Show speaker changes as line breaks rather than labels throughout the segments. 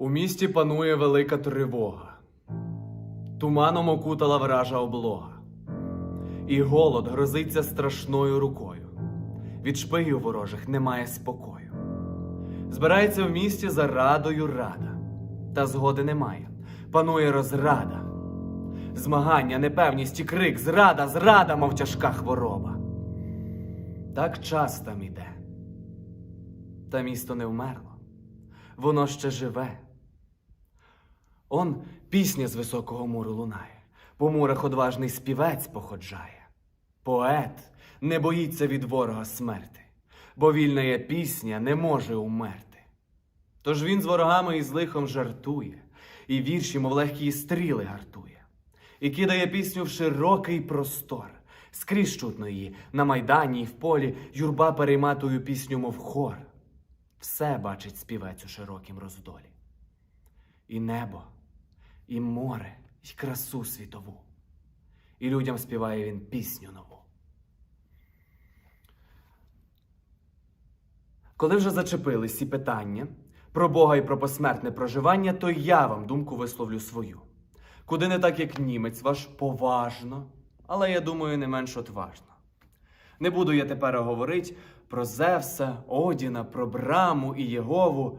У місті панує велика тривога. Туманом окутала вража облога. І голод грозиться страшною рукою. Від шпигів ворожих немає спокою. Збирається в місті за радою рада, та згоди немає. Панує розрада. Змагання, непевність і крик, зрада, зрада, мов тяжка хвороба. Так час там іде. Та місто не вмерло, воно ще живе. Он пісня з високого муру лунає, по мурах одважний співець походжає. Поет не боїться від ворога смерти, бо вільна є пісня не може умерти. Тож він з ворогами і з лихом жартує, і вірші, мов легкі стріли гартує, і кидає пісню в широкий простор. Скрізь чутно її на майдані і в полі юрба перейматою пісню, мов хор. Все бачить співець у широкім роздолі. І небо, і море, і красу світову. І людям співає він пісню нову. Коли вже зачепились ці питання про Бога і про посмертне проживання, то я вам думку висловлю свою. Куди не так, як німець ваш поважно, але я думаю, не менш отважно. Не буду я тепер говорити про Зевса, Одіна, про Браму і Єгову.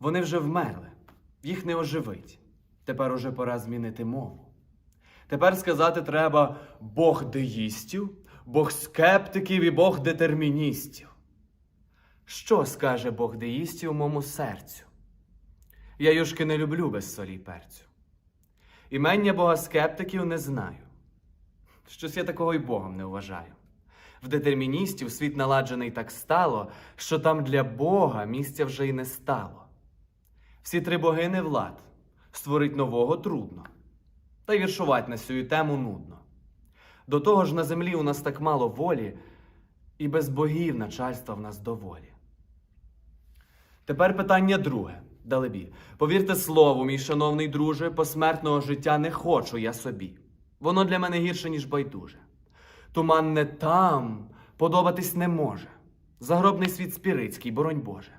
Вони вже вмерли, їх не оживить. Тепер уже пора змінити мову. Тепер сказати треба Бог деїстів, Бог скептиків і Бог детерміністів. Що скаже Бог деїстів мому серцю? Я юшки не люблю без солі й перцю. Імення Бога скептиків не знаю. Щось я такого й Богом не вважаю. В детерміністів світ наладжений так стало, що там для Бога місця вже й не стало. Всі три боги не влад, створить нового трудно, та й віршувати на цю тему нудно. До того ж на землі у нас так мало волі, і без богів начальства в нас доволі. Тепер питання друге, далебі. Повірте слову, мій шановний друже, посмертного життя не хочу я собі. Воно для мене гірше, ніж байдуже. Туман не там подобатись не може. Загробний світ спірицький, боронь Боже.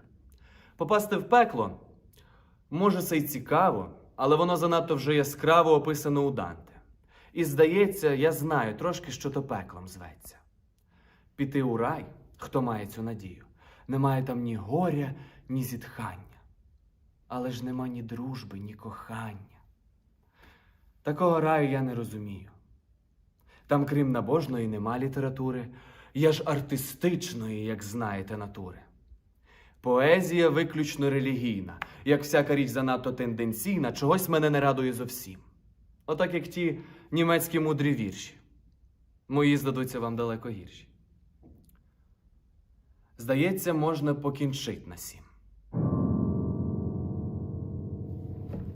Попасти в пекло може це й цікаво, але воно занадто вже яскраво описано у Данте. І здається, я знаю трошки, що то пеклом зветься. Піти у рай, хто має цю надію, немає там ні горя, ні зітхання. Але ж нема ні дружби, ні кохання. Такого раю я не розумію. Там, крім набожної, нема літератури, є ж артистичної, як знаєте, натури. Поезія виключно релігійна, як всяка річ занадто тенденційна, чогось мене не радує зовсім. Отак як ті німецькі мудрі вірші. Мої здадуться вам далеко гірші. Здається, можна покінчить на сім.